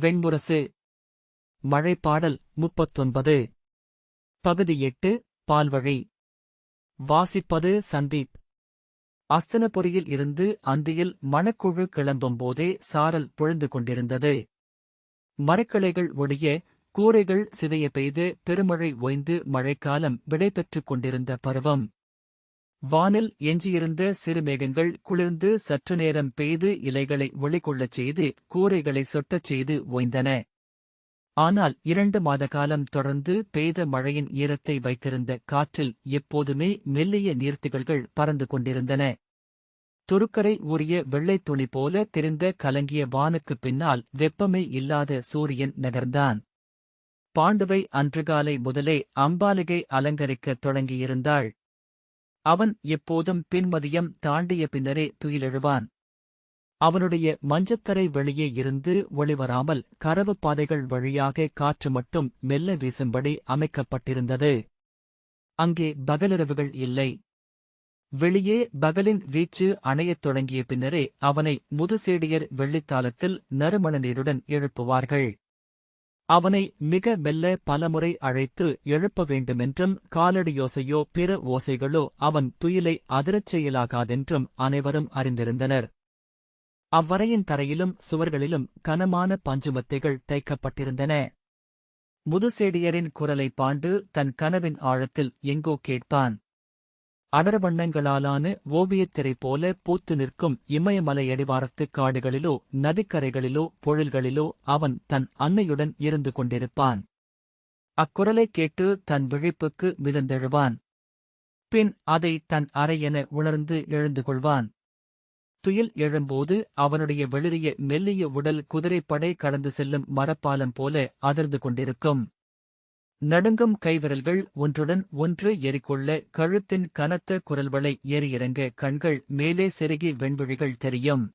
வெண்முரசு. மழைப்பாடல் முப்பத்தொன்பது. பகுதி எட்டு பால்வழி. வாசிப்பது சந்தீப். அஸ்தனபுரியில் இருந்து அந்தியில் மணக்குழு கிளம்பும்போதே சாரல் புழுந்து கொண்டிருந்தது. மரக்கிளைகள் ஒடிய கூரைகள் சிதைய பெய்து பெருமழை ஓய்ந்து மழைக்காலம் விடைபெற்றுக் கொண்டிருந்த பருவம். வானில் எஞ்சியிருந்த சிறுமேகங்கள் குளிர்ந்து சற்று நேரம் பெய்து இலைகளை ஒளிகொள்ளச் செய்து கூரைகளை சொட்டச் செய்து ஓய்ந்தன. ஆனால் இரண்டு மாத காலம் தொடர்ந்து பெய்த மழையின் ஈரத்தை வைத்திருந்த காற்றில் எப்போதுமே மெல்லிய நீர்த்திகள்கள் பறந்து கொண்டிருந்தன. துருக்கரை ஊறிய வெள்ளைத் துணி போல தெரிந்த கலங்கிய வானுக்குப் பின்னால் வெப்பமே இல்லாத சூரியன் நகர்ந்தான். பாண்டுவை அன்று காலை முதலே அம்பாலிகை அலங்கரிக்கத் தொடங்கியிருந்தாள். அவன் எப்போதும் பின்மதியம் தாண்டிய பின்னரே துயிலெழுவான். அவனுடைய மஞ்சத்தரை வெளியே இருந்து ஒளிவராமல் கரவு பாதைகள் வழியாக காற்று மட்டும் மெல்ல வீசும்படி அமைக்கப்பட்டிருந்தது. அங்கே பகலிரவுகள் இல்லை. வெளியே பகலின் வீச்சு அணையத் தொடங்கிய பின்னரே அவனை முதுசேடியர் வெள்ளித்தாளத்தில் நறுமணநீருடன் எழுப்புவார்கள். அவனை மிக மெல்ல பலமுறை அழைத்து எழுப்ப வேண்டுமென்றும் காலடியோசையோ பிற ஓசைகளோ அவன் துயிலை அதிரச் செயலாகாதென்றும் அனைவரும் அறிந்திருந்தனர். அவ்வறையின் தரையிலும் சுவர்களிலும் கனமான பஞ்சுமத்தைகள் தைக்கப்பட்டிருந்தன. முதுசேடியரின் குரலை பாண்டு தன் கனவின் ஆழத்தில் எங்கோ கேட்பான். அடர்வண்ணங்களாலான ஓவியத்திரை போல பூத்து நிற்கும் இமயமலை அடிவாரத்துக் காடுகளிலோ நதிக்கரைகளிலோ பொழில்களிலோ அவன் தன் அன்னையுடன் இருந்து கொண்டிருப்பான். அக்குரலைக் கேட்டு தன் விழிப்புக்கு மிதந்தெழுவான். பின் அதை தன் அறையென உணர்ந்து எழுந்து கொள்வான். துயில் எழும்போது அவனுடைய வெளிரிய மெல்லிய உடல் குதிரைப்படை கடந்து செல்லும் மரப்பாலம் போல அதிர்ந்து கொண்டிருக்கும். நடுங்கும் கைவிரல்கள் ஒன்றுடன் ஒன்று ஏறிக்கொள்ள கழுத்தின் கனத்த குரல்வளை ஏறியிறங்க கண்கள் மேலே செருகி வெண்விழிகள் தெரியும்.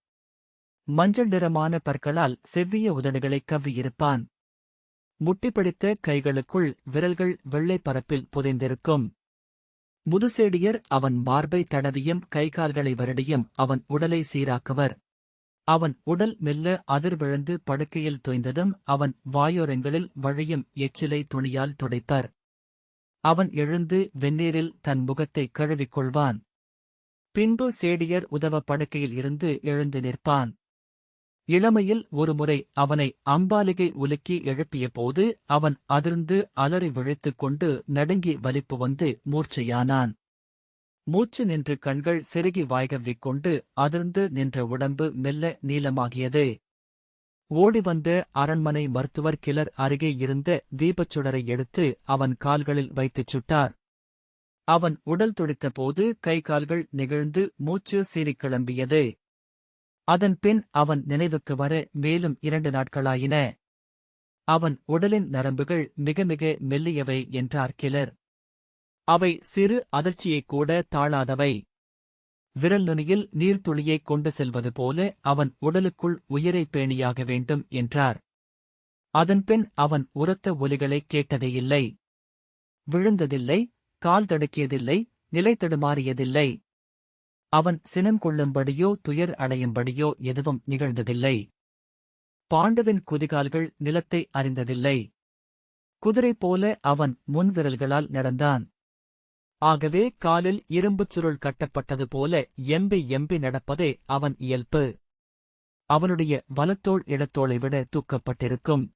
மஞ்சள் நிறமான பற்களால் செவ்விய உதடுகளைக் கவ்வியிருப்பான். முட்டிப்பிடித்த கைகளுக்குள் விரல்கள் வெள்ளைப் பரப்பில் புதைந்திருக்கும். முதுசேடியர் அவன் மார்பை தடவியும் கைகால்களை வருடியும் அவன் உடலை சீராக்குவர். அவன் உடல் மெல்ல அதிர்விழந்து படுக்கையில் தோய்ந்ததும் அவன் வாயோரங்களில் வழியும் எச்சிலை துணியால் துடைப்பர் அவன் எழுந்து வெந்நீரில் தன் முகத்தை கழுவிக் கொள்வான் பின்பு சேடியர் உதவ படுக்கையில் இருந்து எழுந்து நிற்பான். இளமையில் ஒருமுறை அவனை அம்பாலிகை உலுக்கி எழுப்பிய போது அவன் அதிர்ந்து அலறி விழித்துக் கொண்டு நடுங்கி வலிப்பு வந்து மூர்ச்சையானான். மூச்சு நின்று கண்கள் செருகி வாய்கவிக் கொண்டு அதிர்ந்து நின்ற உடம்பு மெல்ல நீளமாகியது. ஓடிவந்த அரண்மனை மருத்துவர் கிளர் அருகே இருந்த தீபச்சுடரை எடுத்து அவன் கால்களில் வைத்துச் சுட்டார். அவன் உடல் துடித்தபோது கை கால்கள் நெகிழ்ந்து மூச்சு சீறிக் கிளம்பியது. அதன் பின் அவன் நினைவுக்கு வர மேலும் இரண்டு நாட்களாயின. அவன் உடலின் நரம்புகள் மிக மிக மெல்லியவை என்றார் கிளர். அவை சிறு அதிர்ச்சியைக் கூட தாழாதவை. விரல் நுனியில் நீர்த்துளியைக் கொண்டு செல்வது போல அவன் உடலுக்குள் உயிரை பேணியாக வேண்டும் என்றார். அதன்பின் அவன் உரத்த ஒலிகளைக் கேட்டதேயில்லை. விழுந்ததில்லை கால் தடுக்கியதில்லை நிலை தடுமாறியதில்லை. அவன் சினம் கொள்ளும்படியோ துயர் அடையும்படியோ எதுவும் நிகழ்ந்ததில்லை. பாண்டவின் குதிகால்கள் நிலத்தை அறிந்ததில்லை. குதிரை போல அவன் முன்விரல்களால் நடந்தான். ஆகவே காலில் இரும்புச் சுருள் கட்டப்பட்டது போல எம்பி எம்பி நடப்பதே அவன் இயல்பு. அவனுடைய வலத்தோள் இடத்தோளை விட தூக்கப்பட்டிருக்கும்.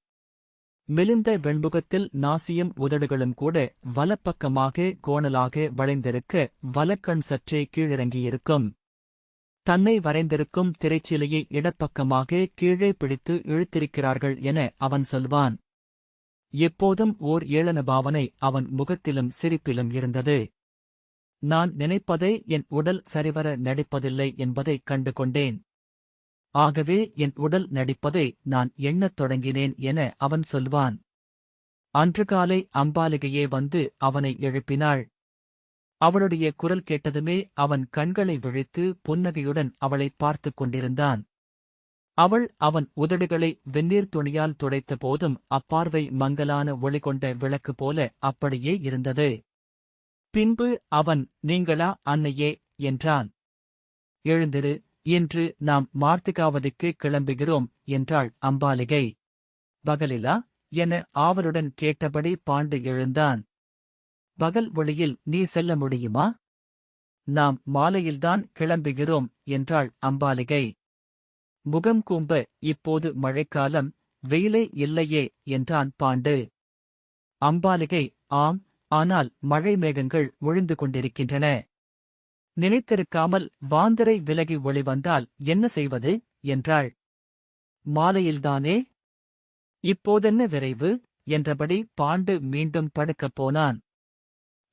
மெலிந்த வெண்முகத்தில் நாசியும் உதடுகளும் கூட வலப்பக்கமாக கோணலாக வளைந்திருக்க வலக்கண் சற்றே கீழிறங்கியிருக்கும். தன்னை வரைந்திருக்கும் திரைச்சீலையை இடப்பக்கமாக கீழே பிடித்து இழுத்திருக்கிறார்கள் என அவன் சொல்வான். எப்போதும் ஓர் ஏளன பாவனை அவன் முகத்திலும் சிரிப்பிலும் இருந்தது. நான் நினைப்பதை என் உடல் சரிவர நடிப்பதில்லை என்பதைக் கண்டு கொண்டேன் ஆகவே என் உடல் நடிப்பதை நான் எண்ணத் தொடங்கினேன் என அவன் சொல்வான். அன்று காலை அம்பாலிகையே வந்து அவனை எழுப்பினாள். அவளுடைய குரல் கேட்டதுமே அவன் கண்களை விழித்து புன்னகையுடன் அவளைப் பார்த்துக் கொண்டிருந்தான். அவள் அவன் உதடுகளை வெந்நீர் துணியால் துடைத்த போதும் அப்பார்வை மங்கலான ஒளி கொண்ட விளக்கு போல அப்படியே இருந்தது. பின்பு அவன் நீங்களா அன்னையே என்றான். எழுந்திரு இன்று நாம் மார்த்திகாவதிக்கு கிளம்புகிறோம் என்றாள் அம்பாலிகை. பகலிலா? என ஆவலுடன் கேட்டபடி பாண்டு எழுந்தான். பகல் ஒளியில் நீ செல்ல முடியுமா? நாம் மாலையில்தான் கிளம்புகிறோம் என்றாள் அம்பாலிகை. முகம் கூம்ப இப்போது மழைக்காலம் வெயிலே இல்லையே என்றான் பாண்டு. அம்பாலிகை ஆம் ஆனால் மழை மேகங்கள் ஒழிந்து கொண்டிருக்கின்றன. நினைத்திருக்காமல் வாந்தரை விலகி ஒளி வந்தால் என்ன செய்வது? என்றாள். மாலையில்தானே? இப்போதென்ன விரைவு? என்றபடி பாண்டு மீண்டும் படுக்கப் போனான்.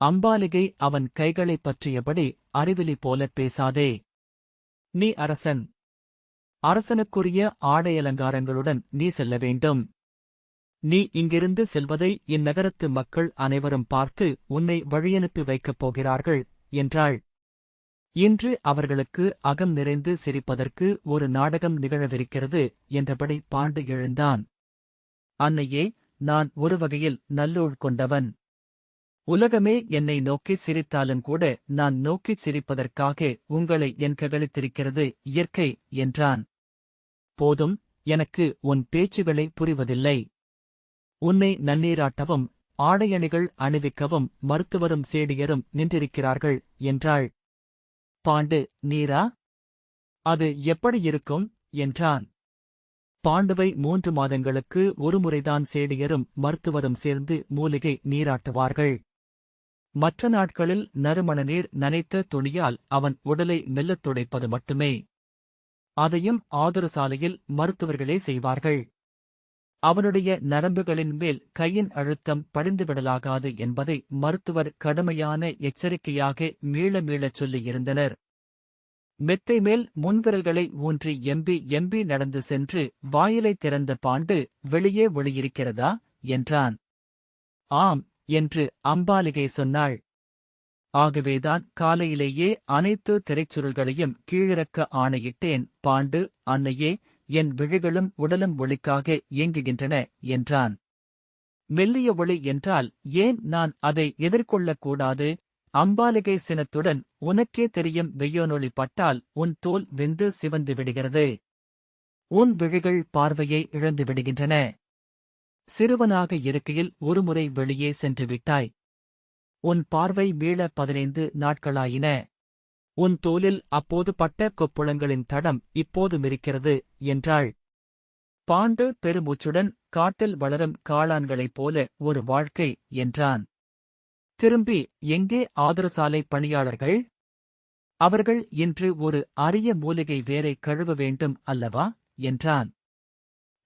அம்பாலிகை அவன் கைகளைப் பற்றியபடி அறிவிலி போலப் பேசாதே. நீ அரசன் அரசனுக்குரிய ஆடையலங்காரங்களுடன் நீ செல்ல வேண்டும். நீ இங்கிருந்து செல்வதை இந்நகரத்து மக்கள் அனைவரும் பார்த்து உன்னை வழியனுப்பி வைக்கப் போகிறார்கள் என்றாள். இன்று அவர்களுக்கு அகம் நிறைந்து சிரிப்பதற்கு ஒரு நாடகம் நிகழவிருக்கிறது என்றபடி பாண்டு எழுந்தான். அன்னையே நான் ஒரு வகையில் நல்லூழ் கொண்டவன். உலகமே என்னை நோக்கிச் சிரித்தாலும் கூட நான் நோக்கிச் சிரிப்பதற்காக உங்களை என் ககழித்திருக்கிறது இயற்கை என்றான். போதும் எனக்கு உன் பேச்சுகளை புரிவதில்லை. உன்னை நன்னீராட்டவும் ஆடையணிகள் அணிவிக்கவும் மருத்துவரும் சேடியரும் நின்றிருக்கிறார்கள் என்றாள். பாண்டு நீரா? அது எப்படி இருக்கும்? என்றான். பாண்டுவை மூன்று மாதங்களுக்கு ஒருமுறைதான் சேடியரும் மருத்துவரும் சேர்ந்து மூலிகை நீராட்டுவார்கள். மற்ற நாட்களில் நறுமண நீர் நனைத்த துணியால் அவன் உடலை மெல்லத் துடைப்பது மட்டுமே. அதையும் ஆதரசாலையில் மருத்துவர்களே செய்வார்கள். அவனுடைய நரம்புகளின் மேல் கையின் அழுத்தம் படிந்துவிடலாகாது என்பதை மருத்துவர் கடுமையான எச்சரிக்கையாக மீள மீளச் சொல்லியிருந்தனர். மெத்தை மேல் முன்விரல்களை ஊன்றி எம்பி எம்பி நடந்து சென்று வாயிலை திறந்த பாண்டு வெளியே ஒளியிருக்கிறதா? என்றான். ஆம் என்று அம்பாலிகை சொன்னாள். ஆகவேதான் காலையிலேயே அனைத்து திரைச்சுருள்களையும் கீழிறக்க ஆணையிட்டேன். பாண்டு அன்னையே என் விழிகளும் உடலும் ஒளிக்காக இயங்குகின்றன என்றான். மெல்லிய ஒளி என்றால் ஏன் நான் அதை எதிர்கொள்ளக்கூடாது? அம்பாலிகை சினத்துடன் உனக்கே தெரியும் வெய்யோனொளி பட்டால் உன் தோல் வெந்து சிவந்து விடுகிறது. உன் விழிகள் பார்வையை இழந்து விடுகின்றன. சிறுவனாக இருக்கையில் ஒருமுறை வெளியே சென்று விட்டாய். உன் பார்வை மீள பதினைந்து நாட்களாயின. உன் தோலில் அப்போது பட்ட கொப்புளங்களின் தடம் இப்போதும் இருக்கிறது என்றாள். பாண்டு பெருமூச்சுடன் காட்டில் வளரும் காளான்களைப் போல ஒரு வாழ்க்கை என்றான். திரும்பி எங்கே ஆதரசாலை பணியாளர்கள்? அவர்கள் இன்று ஒரு அரிய மூலிகை வேரை கழுவ வேண்டும் அல்லவா என்றான்.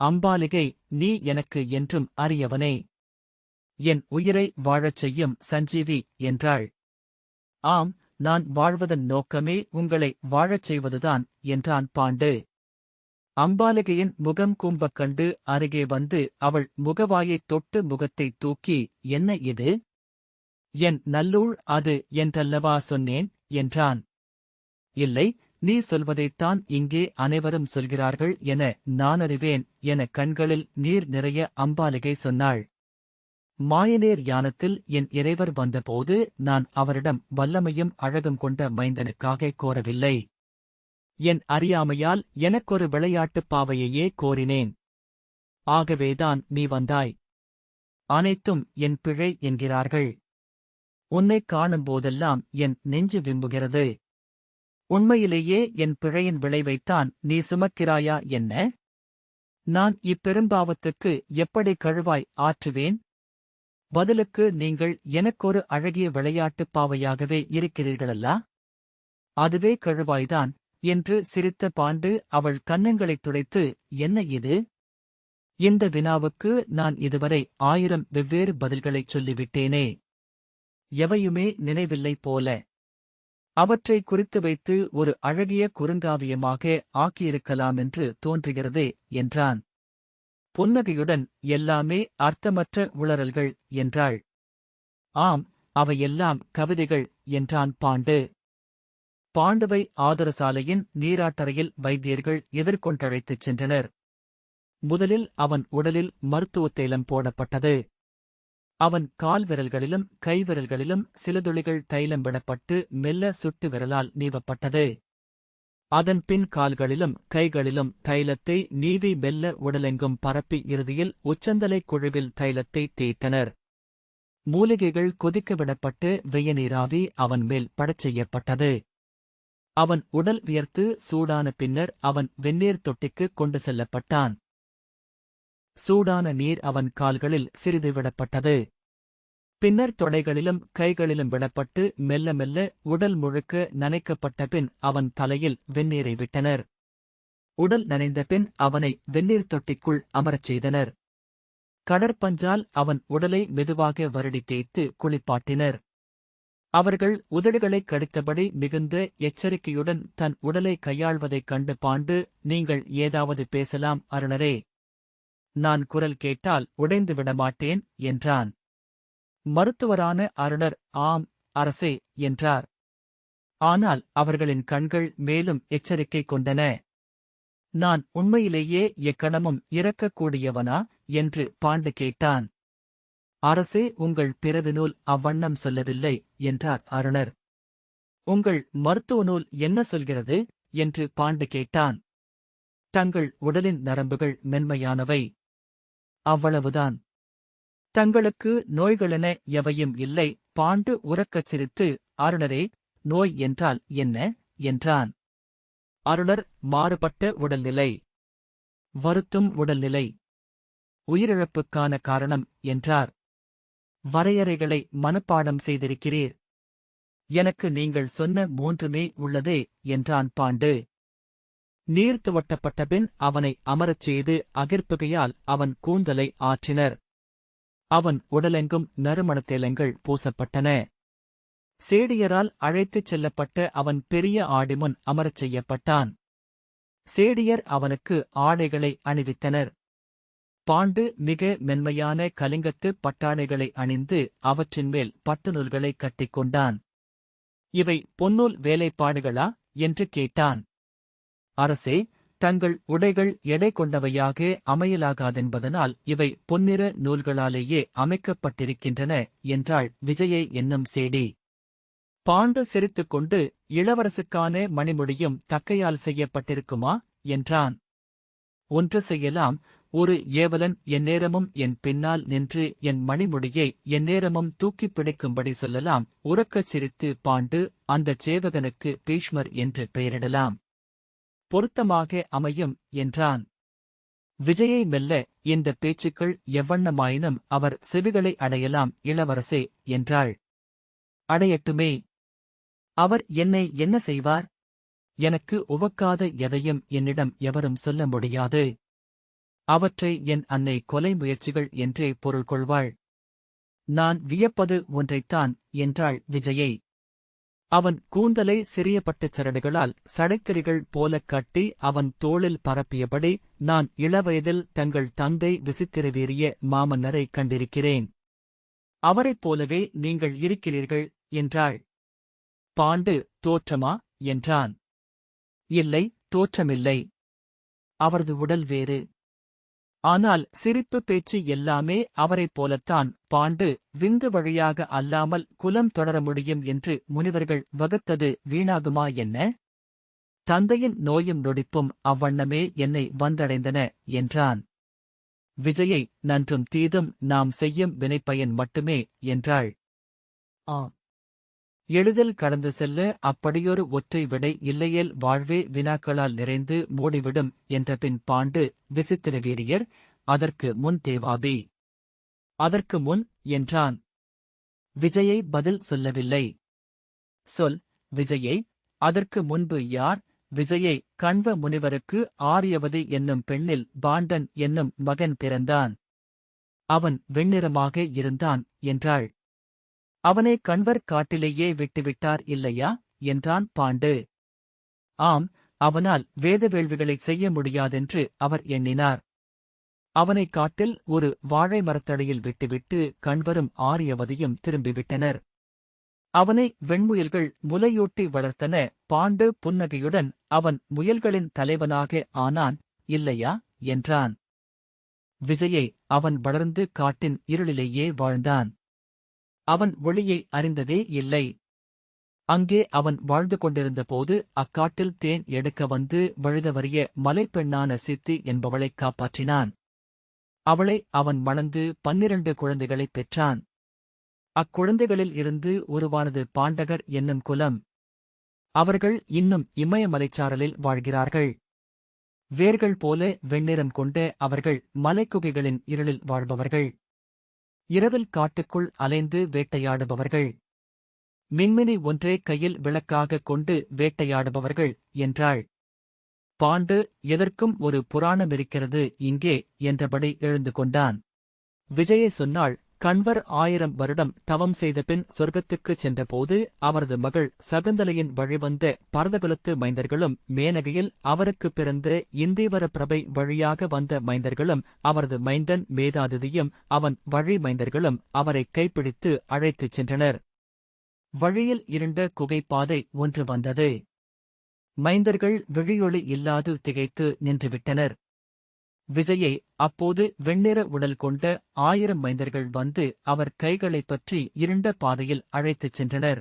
அம்பாலிகை நீ எனக்கு என்றும் அறியவனே. என் உயிரை வாழச் செய்யும் சஞ்சீவி என்றாள். ஆம் நான் வாழ்வதன் நோக்கமே உங்களை வாழச் செய்வதுதான் என்றான் பாண்டு. அம்பாலிகையின் முகம் கூம்பக் கண்டு அருகே வந்து அவள் முகவாயைத் தொட்டு முகத்தைத் தூக்கி என்ன இது? என் நல்லூழ் அது என்றல்லவா சொன்னேன்? என்றான். இல்லை நீ சொல்வதைத்தான் இங்கே அனைவரும் சொல்கிறார்கள் என நான் அறிவேன் என கண்களில் நீர் நிறைய அம்பாலிகை சொன்னாள். மாயநேர் யானத்தில் என் இறைவர் வந்தபோது நான் அவரிடம் வல்லமையும் அழகும் கொண்ட மைந்தனுக்காக கோரவில்லை. என் அறியாமையால் எனக்கொரு விளையாட்டுப் பாவையையே கோரினேன். ஆகவேதான் நீ வந்தாய். அனைத்தும் என் பிழை என்கிறார்கள். உன்னைக் காணும்போதெல்லாம் என் நெஞ்சு விம்புகிறது. உண்மையிலேயே என் பிழையின் விளைவைத்தான் நீ சுமக்கிறாயா என்ன? நான் இப்பெரும்பாவத்துக்கு எப்படி கழுவாய் ஆற்றுவேன்? பதிலுக்கு நீங்கள் எனக்கொரு அழகிய விளையாட்டுப் பாவையாகவே இருக்கிறீர்களல்லா? அதுவே கழுவாய்தான் என்று சிரித்த பாண்டு அவள் கன்னங்களைத் துடைத்து என்ன இது? இந்த வினாவுக்கு நான் இதுவரை ஆயிரம் வெவ்வேறு பதில்களைச் சொல்லிவிட்டேனே. எவையுமே நினைவில்லை போல. அவற்றை குறித்து வைத்து ஒரு அழகிய குறுங்காவியமாக ஆக்கியிருக்கலாம் என்று தோன்றுகிறதே என்றான். புன்னகையுடன் எல்லாமே அர்த்தமற்ற உளறல்கள் என்றாள். ஆம் அவையெல்லாம் கவிதைகள் என்றான் பாண்டு. பாண்டுவை ஆதரசாலையின் நீராட்டறையில் வைத்தியர்கள் எதிர்கொண்டழைத்துச் சென்றனர். முதலில் அவன் உடலில் மருத்துவத் தைலம் போடப்பட்டது. அவன் கால் விரல்களிலும் கைவிரல்களிலும் சில துளிகள் தைலம் விடப்பட்டு மெல்ல சுட்டு விரலால் நீவப்பட்டது. அதன் பின் கால்களிலும் கைகளிலும் தைலத்தை நீவி மெல்ல உடலெங்கும் பரப்பி இறுதியில் உச்சந்தலை குழுவில் தைலத்தை தேய்த்தனர். மூலிகைகள் கொதிக்க விடப்பட்டு வெய்யநீராவி அவன் மேல் படச் செய்யப்பட்டது. அவன் உடல் வியர்த்து சூடான பின்னர் அவன் வெந்நீர் தொட்டிக்கு கொண்டு செல்லப்பட்டான். சூடான நீர் அவன் கால்களில் சிறிது விடப்பட்டது. பின்னர் தொடைகளிலும் கைகளிலும் விடப்பட்டு மெல்ல மெல்ல உடல் முழுக்க நனைக்கப்பட்ட பின் அவன் தலையில் வெந்நீரை விட்டனர். உடல் நனைந்த பின் அவனை வெந்நீர் தொட்டிக்குள் அமரச் செய்தனர். கடற்பஞ்சால் அவன் உடலை மெதுவாக வருடி தேய்த்து குளிப்பாட்டினர். அவர்கள் உதடுகளைக் கடித்தபடி மிகுந்த எச்சரிக்கையுடன் தன் உடலை கையாள்வதைக் கண்டு பாண்டு நீங்கள் ஏதாவது பேசலாம் அருணரே. நான் குரல் கேட்டால் உடைந்து விடமாட்டேன் என்றான். மருத்துவரான அருணர் ஆம் அரசே என்றார். ஆனால் அவர்களின் கண்கள் மேலும் எச்சரிக்கை கொண்டன. நான் உண்மையிலேயே எக்கணமும் இறக்கக்கூடியவனா என்று பாண்டு கேட்டான். அரசே உங்கள் பிறவி நூல் அவ்வண்ணம் சொல்லவில்லை என்றார் அருணர். உங்கள் மருத்துவ நூல் என்ன சொல்கிறது? என்று பாண்டு கேட்டான். தங்கள் உடலின் நரம்புகள் மென்மையானவை. அவ்வளவுதான். தங்களுக்கு நோய்களென எவையும் இல்லை. பாண்டு உறக்கச் சிரித்து அருணரே நோய் என்றால் என்ன? என்றான். அருணர் மாறுபட்ட உடல்நிலை. வருத்தும் உடல்நிலை. உயிரிழப்புக்கான காரணம் என்றார். வரையறைகளை மனப்பாடம் செய்திருக்கிறீர். எனக்கு நீங்கள் சொன்ன மூன்றுமே உள்ளதே என்றான் பாண்டு. நீர் துவட்டப்பட்ட பின் அவனை அமரச் செய்து அகிர்ப்புகையால் அவன் கூந்தலை ஆற்றினர். அவன் உடலெங்கும் நறுமணத்தேலங்கள் பூசப்பட்டன. சேடியரால் அழைத்துச் செல்லப்பட்ட அவன் பெரிய ஆடிமுன் அமரச் செய்யப்பட்டான். சேடியர் அவனுக்கு ஆடைகளை அணிவித்தனர். பாண்டு மிக மென்மையான கலிங்கத்து பட்டாடைகளை அணிந்து அவற்றின் மேல் பட்டுநூல்களை கட்டிக்கொண்டான் இவை பொன்னூல் வேலைப்பாடுகளா? என்று கேட்டான். அரசே தங்கள் உடைகள் எடை கொண்டவையாக அமையலாகாதென்பதனால் இவை பொன்னிற நூல்களாலேயே அமைக்கப்பட்டிருக்கின்றன என்றாள் விஜயை என்னும் சேடி. பாண்டு சிரித்துக் கொண்டு இளவரசுக்கான மணிமொழியும் தக்கையால் செய்யப்பட்டிருக்குமா? என்றான். ஒன்று செய்யலாம். ஒரு ஏவலன் எந்நேரமும் என் பின்னால் நின்று என் மணிமுடியை எந்நேரமும் தூக்கிப் பிடிக்கும்படி சொல்லலாம். உறக்கச் சிரித்து பாண்டு அந்தச் சேவகனுக்கு பீஷ்மர் என்று பெயரிடலாம். பொருத்தமாக அமையும் என்றான். விஜயை மெல்ல இந்த பேச்சுக்கள் எவ்வண்ணமாயினும் அவர் செவிகளை அடையலாம் இளவரசே என்றாள். அடையட்டுமே. அவர் என்னை என்ன செய்வார்? எனக்கு உவக்காத எதையும் என்னிடம் எவரும் சொல்ல முடியாது. அவற்றை என் அன்னை கொலை முயற்சிகள் என்றே பொருள் கொள்வாள். நான் வியப்பது ஒன்றைத்தான் என்றாள் விஜயை. அவன் கூந்தலை சிறிய பட்டுச் சரடுகளால் சடைக்கரிகள் போலக் கட்டி அவன் தோளில் பரப்பியபடி நான் இளவயதில் தங்கள் தந்தை விசித்திரவேறிய மாமன்னரை கண்டிருக்கிறேன். அவரைப் போலவே நீங்கள் இருக்கிறீர்கள் என்றாள். பாண்டு தோற்றமா? என்றான். இல்லை தோற்றமில்லை. அவரது உடல் வேறு. ஆனால் சிரிப்பு பேச்சு எல்லாமே அவரைப் போலத்தான். பாண்டு விந்து வழியாக அல்லாமல் குலம் தொடர முடியும் என்று முனிவர்கள் வகுத்தது வீணாகுமா என்ன? தந்தையின் நோயும் நொடிப்பும் அவ்வண்ணமே என்னை வந்தடைந்தன என்றான். விஜயை நன்றும் தீதும் நாம் செய்யும் வினைப்பயன் மட்டுமே என்றாள். ஆம். எளிதில் கடந்து செல்ல அப்படியொரு ஒற்றை விடை இல்லையேல் வாழ்வே வினாக்களால் நிறைந்து மூடிவிடும் என்ற பின் பாண்டு விசித்திர வீரியர் அதற்கு முன் தேவாபி. அதற்கு முன் என்றான். விஜயை பதில் சொல்லவில்லை. சொல் விஜயை அதற்கு முன்பு யார்? விஜயை கண்வ முனிவருக்கு ஆரியவதி என்னும் பெண்ணில் பாண்டன் என்னும் மகன் பிறந்தான். அவன் வெண்ணிறமாக இருந்தான் என்றாள். அவனை கண்வர் காட்டிலேயே விட்டுவிட்டார் இல்லையா? என்றான் பாண்டு. ஆம் அவனால் வேத வேள்விகளைச் செய்ய முடியாதென்று அவர் எண்ணினார். அவனை காட்டில் ஒரு வாழை மரத்தடையில் விட்டுவிட்டு கண்வரும் ஆரியவதியும் திரும்பிவிட்டனர். அவனை வெண்முயல்கள் முலையூட்டி வளர்த்தன பாண்டு புன்னகையுடன் அவன் முயல்களின் தலைவனாக ஆனான் இல்லையா? என்றான். விஜயை அவன் வளர்ந்து காட்டின் இருளிலேயே வாழ்ந்தான். அவன் ஒளியை அறிந்ததே இல்லை. அங்கே அவன் வாழ்ந்து கொண்டிருந்தபோது அக்காட்டில் தேன் எடுக்க வந்து வழுதவறிய மலைப்பெண்ணான சித்தி என்பவளைக் காப்பாற்றினான். அவளை அவன் மணந்து பன்னிரண்டு குழந்தைகளைப் பெற்றான். அக்குழந்தைகளில் இருந்து உருவானது பாண்டகர் என்னும் குலம். அவர்கள் இன்னும் இமயமலைச்சாரலில் வாழ்கிறார்கள். வேர்கள் போல வெண்ணிறம் கொண்ட அவர்கள் மலைக்குகைகளின் இருளில் வாழ்பவர்கள். இரவில் காட்டுக்குள் அலைந்து வேட்டையாடுபவர்கள். மின்மினி ஒன்றே கையில் விளக்காகக் கொண்டு வேட்டையாடுபவர்கள் என்றாள். பாண்டு எதற்கும் ஒரு புராணம் இருக்கிறது இங்கே என்றபடி எழுந்து கொண்டான். விஜயை சொன்னாள் கண்வர் ஆயிரம் வருடம் தவம் செய்த பின் சொர்க்கத்துக்குச் சென்றபோது அவரது மகள் சகுந்தலையின் வழிவந்த பரதகுலத்து மைந்தர்களும் மேனகையில் அவருக்குப் பிறந்த இந்திவர பிரபை வழியாக வந்த மைந்தர்களும் அவரது மைந்தன் மேதாதிதியும் அவன் வழி மைந்தர்களும் அவரை கைப்பிடித்து அழைத்துச் சென்றனர். வழியில் இருண்ட குகைப்பாதை ஒன்று வந்தது. மைந்தர்கள் விழியொளி இல்லாது திகைத்து நின்றுவிட்டனர். விஜயை அப்போது வெண்ணிற உடல் கொண்ட ஆயிரம் மைந்தர்கள் வந்து அவர் கைகளைப் பற்றி இருண்ட பாதையில் அழைத்துச் சென்றனர்.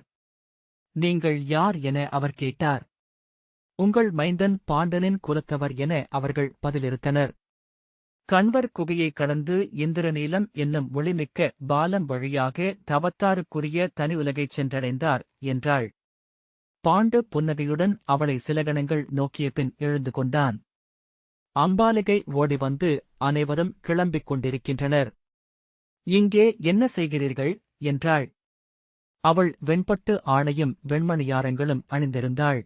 நீங்கள் யார் என அவர் கேட்டார். உங்கள் மைந்தன் பாண்டனின் குலத்தவர் என அவர்கள் பதிலிருத்தனர் கண்வர் குகையை கடந்து இந்திரநீலம் என்னும் ஒளிமிக்க பாலம் வழியாக தவத்தாருக்குரிய தனி உலகைச் சென்றடைந்தார் என்றாள். பாண்டு புன்னகையுடன் அவளை சில கணங்கள் நோக்கிய பின் எழுந்து கொண்டான். அம்பாலிகை ஓடி வந்து அனைவரும் கிளம்பிக் கொண்டிருக்கின்றனர். இங்கே என்ன செய்கிறீர்கள்? என்றாள். அவள் வெண்பட்டு ஆணையும் வெண்மணியாரங்களும் அணிந்திருந்தாள்.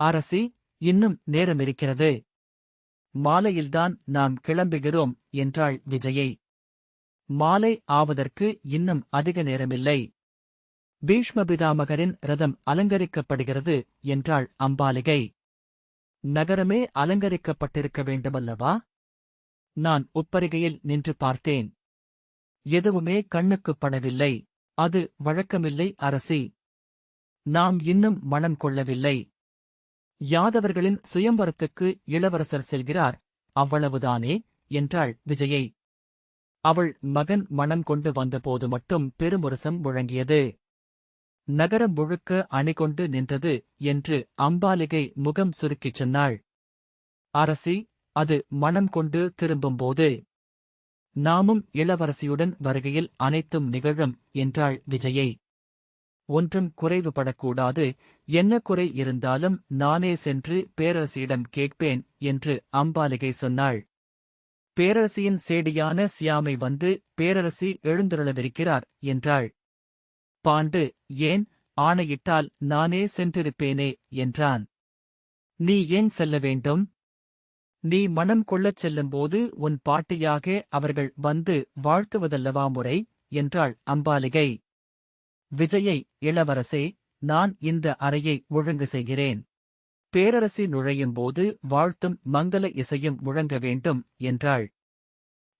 அரசி இன்னும் நேரமிருக்கிறது. மாலையில்தான் நாம் கிளம்புகிறோம் என்றாள் விஜயை. மாலை ஆவதற்கு இன்னும் அதிக நேரமில்லை. பீஷ்மபிதாமகரின் ரதம் அலங்கரிக்கப்படுகிறது என்றாள் அம்பாலிகை. நகரமே அலங்கரிக்கப்பட்டிருக்க வேண்டுமல்லவா? நான் உப்பருகையில் நின்று பார்த்தேன். எதுவுமே கண்ணுக்குப் படவில்லை. அது வழக்கமில்லை அரசி. நாம் இன்னும் மனம் கொள்ளவில்லை. யாதவர்களின் சுயம்பரத்துக்கு இளவரசர் செல்கிறார். அவ்வளவுதானே? என்றாள் விஜயை. அவள் மகன் மனம் கொண்டு வந்தபோது மட்டும் பெருமுரசம் முழங்கியது. நகரம் முழுக்க அணிகொண்டு நின்றது என்று அம்பாலிகை முகம் சுருக்கிச் சொன்னாள். அரசி அது மனம் கொண்டு திரும்பும்போது. நாமும் இளவரசியுடன் வருகையில் அனைத்தும் நிகழும் என்றாள் விஜயை. ஒன்றும் குறைவுபடக்கூடாது என்ன குறை இருந்தாலும் நானே சென்று பேரரசியிடம் கேட்பேன் என்று அம்பாலிகை சொன்னாள். பேரரசியின் சேடியான சியாமை வந்து பேரரசி எழுந்துருளவிருக்கிறார் என்றாள். பாண்டு ஏன் ஆணையிட்டால் நானே சென்றிருப்பேனே என்றான். நீ ஏன் செல்ல வேண்டும்? நீ மனம் கொள்ளச் செல்லும்போது உன் பாட்டியாக அவர்கள் வந்து வாழ்த்துவதல்லவா முறை? என்றாள் அம்பாலிகை. விஜயை இளவரசே நான் இந்த அறையை ஒழுங்கு செய்கிறேன். பேரரசி நுழையும்போது வாழ்த்தும் மங்கள இசையும் முழங்க வேண்டும் என்றாள்.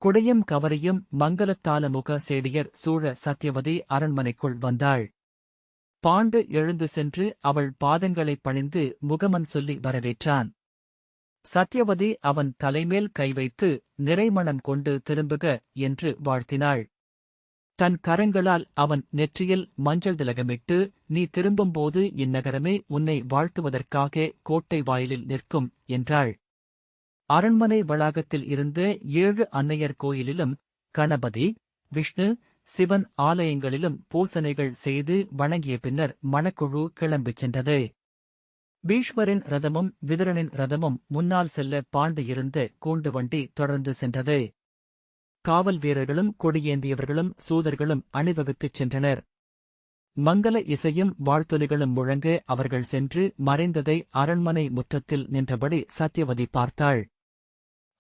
குடையும் கவரியும் மங்களத்தால முக சேடியர் சூழ சத்தியவதி அரண்மனைக்குள் வந்தாள். பாண்டு எழுந்து சென்று அவள் பாதங்களைப் பணிந்து முகமன் சொல்லி வரவேற்றான். சத்யவதி அவன் தலைமேல் கை வைத்து நிறைமணம் கொண்டு திரும்புக என்று வாழ்த்தினாள். தன் கரங்களால் அவன் நெற்றியில் மஞ்சள் திலகமிட்டு நீ திரும்பும்போது இந்நகரமே உன்னை வாழ்த்துவதற்காக கோட்டை வாயிலில் நிற்கும் என்றாள். அரண்மனை வளாகத்தில் இருந்த ஏழு அன்னையர் கோயிலிலும் கணபதி விஷ்ணு சிவன் ஆலயங்களிலும் பூசனைகள் செய்து வணங்கிய பின்னர் மணக்குழு கிளம்பிச் சென்றது. பீஷ்மரின் ரதமும் விதுரனின் ரதமும் முன்னால் செல்ல பாண்டு இருந்த கூண்டு வண்டி தொடர்ந்து சென்றது. காவல் வீரர்களும் கொடியேந்தியவர்களும் சூதர்களும் அணிவகுத்துச் சென்றனர். மங்கள இசையும் வாழ்த்தொலிகளும் முழங்க அவர்கள் சென்று மறைந்ததை அரண்மனை முற்றத்தில் நின்றபடி சத்யவதி பார்த்தாள்.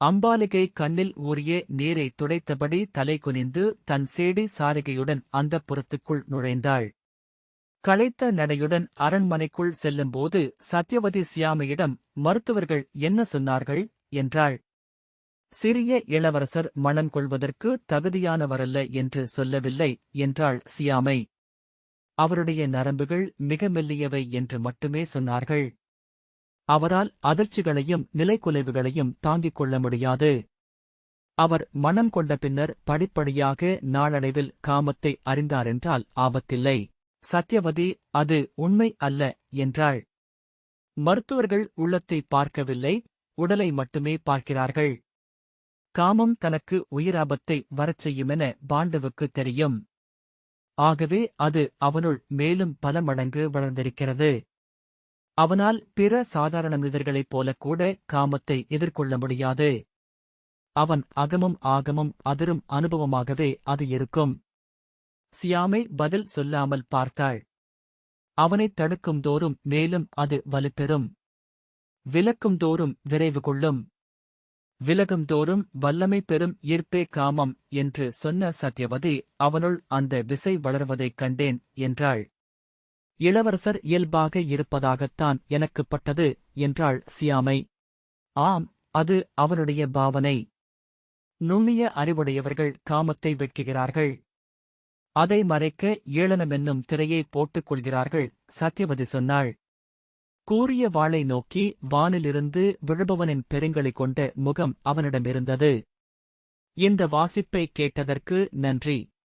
அம்பாலிகை கண்ணில் ஊறிய நீரை துடைத்தபடி தலை குனிந்து தன் சேடி சாரிகையுடன் அந்தப் புறத்துக்குள் நுழைந்தாள். களைத்த நடையுடன் அரண்மனைக்குள் செல்லும்போது சத்யவதி சியாமையிடம் மருத்துவர்கள் என்ன சொன்னார்கள்? என்றாள். சிறிய இளவரசர் மனம் கொள்வதற்கு தகுதியானவரல்ல என்று சொல்லவில்லை என்றாள் சியாமை. அவருடைய நரம்புகள் மிக மெல்லியவை என்று மட்டுமே சொன்னார்கள். அவரால் அதிர்ச்சிகளையும் நிலைக்குலைவுகளையும் தாங்கிக் கொள்ள முடியாது. அவர் மனம் கொண்ட பின்னர் படிப்படியாக நாளடைவில் காமத்தை அறிந்தாரென்றால் ஆபத்தில்லை. சத்யவதி அது உண்மை அல்ல என்றாள். மருத்துவர்கள் உள்ளத்தை பார்க்கவில்லை உடலை மட்டுமே பார்க்கிறார்கள். காமம் தனக்கு உயிராபத்தை வரச் செய்யுமென பாண்டவுக்கு தெரியும். ஆகவே அது அவனுள் மேலும் பல மடங்கு வளர்ந்திருக்கிறது. அவனால் பிற சாதாரண மனிதர்களைப் போல கூட காமத்தை எதிர்கொள்ள முடியாது. அவன் அகமும் ஆகமும் அதிரும் அனுபவமாகவே அது இருக்கும். சியாமை பதில் சொல்லாமல் பார்த்தாள். அவனைத் தடுக்கும் தோறும் மேலும் அது வலுப்பெறும். விலக்கும் தோறும் விரைவு கொள்ளும். விலகும் தோறும் வல்லமை பெறும் ஈர்ப்பே காமம் என்று சொன்ன சத்யவதி அவனுள் அந்த விசை வளர்வதைக் கண்டேன் என்றாள். இளவரசர் இயல்பாக இருப்பதாகத்தான் எனக்குப் பட்டது என்றாள் சியாமை. ஆம் அது அவனுடைய பாவனை. நுண்ணிய அறிவுடையவர்கள் காமத்தை வெட்குகிறார்கள் அதை மறைக்க ஏளனமென்னும் திரையை போட்டுக் கொள்கிறார்கள் சத்யவதி சொன்னாள். கூறிய வாளை நோக்கி வானிலிருந்து விழுபவனின் பெருங்கலை கொண்ட முகம் அவனிடமிருந்தது. இந்த வாசிப்பை கேட்டதற்கு நன்றி.